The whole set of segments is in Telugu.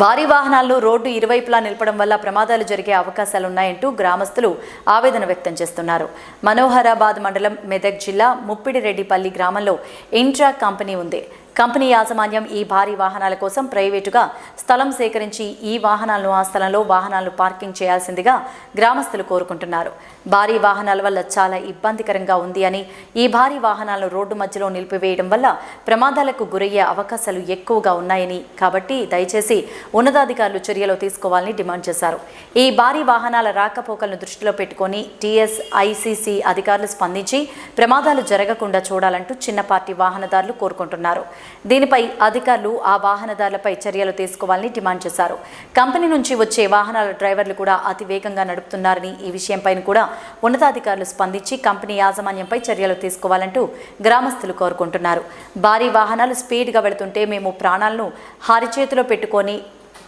భారీ వాహనాలను రోడ్డు ఇరువైపులా నిలపడం వల్ల ప్రమాదాలు జరిగే అవకాశాలున్నాయంటూ గ్రామస్తులు ఆవేదన వ్యక్తం చేస్తున్నారు. మనోహరాబాద్ మండలం మెదక్ జిల్లా ముప్పిడిరెడ్డిపల్లి గ్రామంలో ఇంట్రా కంపెనీ ఉంది. కంపెనీ యాజమాన్యం ఈ భారీ వాహనాల కోసం ప్రైవేటుగా స్థలం సేకరించి ఈ వాహనాలను ఆ స్థలంలో వాహనాలను పార్కింగ్ చేయాల్సిందిగా గ్రామస్తులు కోరుకుంటున్నారు. భారీ వాహనాల వల్ల చాలా ఇబ్బందికరంగా ఉంది అని ఈ భారీ వాహనాలను రోడ్డు మధ్యలో నిలిపివేయడం వల్ల ప్రమాదాలకు గురయ్యే అవకాశాలు ఎక్కువగా ఉన్నాయని కాబట్టి దయచేసి ఉన్నతాధికారులు చర్యలు తీసుకోవాలని డిమాండ్ చేశారు. ఈ భారీ వాహనాల రాకపోకలను దృష్టిలో పెట్టుకొని టీఎస్ఐసీసీ అధికారులు స్పందించి ప్రమాదాలు జరగకుండా చూడాలంటూ చిన్న పార్టీ వాహనదారులు కోరుకుంటున్నారు. దీనిపై అధికారులు ఆ వాహనదారులపై చర్యలు తీసుకోవాలని డిమాండ్ చేశారు. కంపెనీ నుంచి వచ్చే వాహనాల డ్రైవర్లు కూడా అతి వేగంగా నడుపుతున్నారని ఈ విషయంపై కూడా ఉన్నతాధికారులు స్పందించి కంపెనీ యాజమాన్యంపై చర్యలు తీసుకోవాలంటూ గ్రామస్తులు కోరుకుంటున్నారు. భారీ వాహనాలు స్పీడ్గా వెళుతుంటే మేము ప్రాణాలను హారిచేతిలో పెట్టుకొని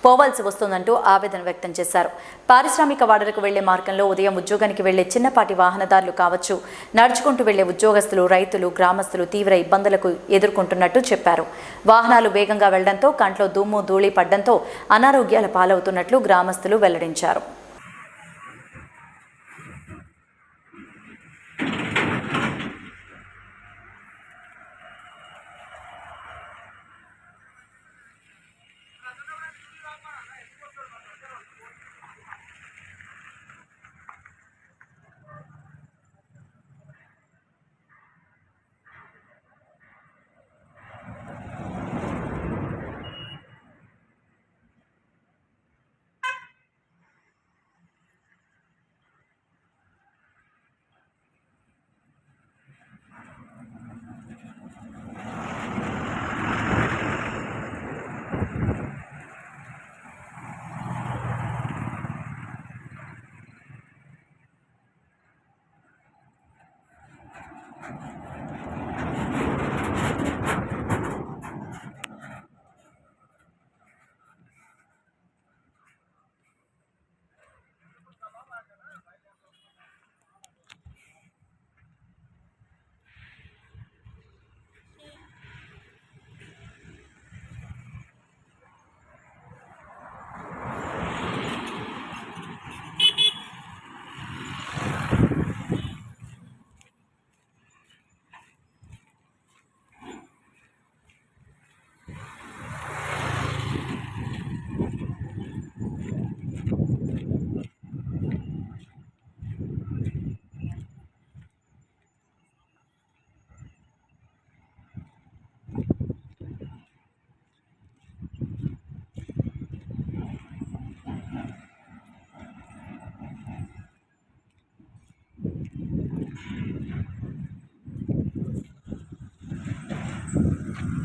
పోవాల్సి వస్తోందంటూ ఆవేదన వ్యక్తం చేశారు. పారిశ్రామిక వాడలకు వెళ్ళే మార్గంలో ఉదయం ఉద్యోగానికి వెళ్ళే చిన్నపాటి వాహనదారులు కావచ్చు నడుచుకుంటూ వెళ్ళే ఉద్యోగస్తులు రైతులు గ్రామస్తులు తీవ్ర ఇబ్బందులకు ఎదుర్కొంటున్నట్టు చెప్పారు. వాహనాలు వేగంగా వెళ్ళడంతో కంట్లో దుమ్ము ధూళి పడ్డంతో అనారోగ్యాల పాలవుతున్నట్లు గ్రామస్తులు వెల్లడించారు.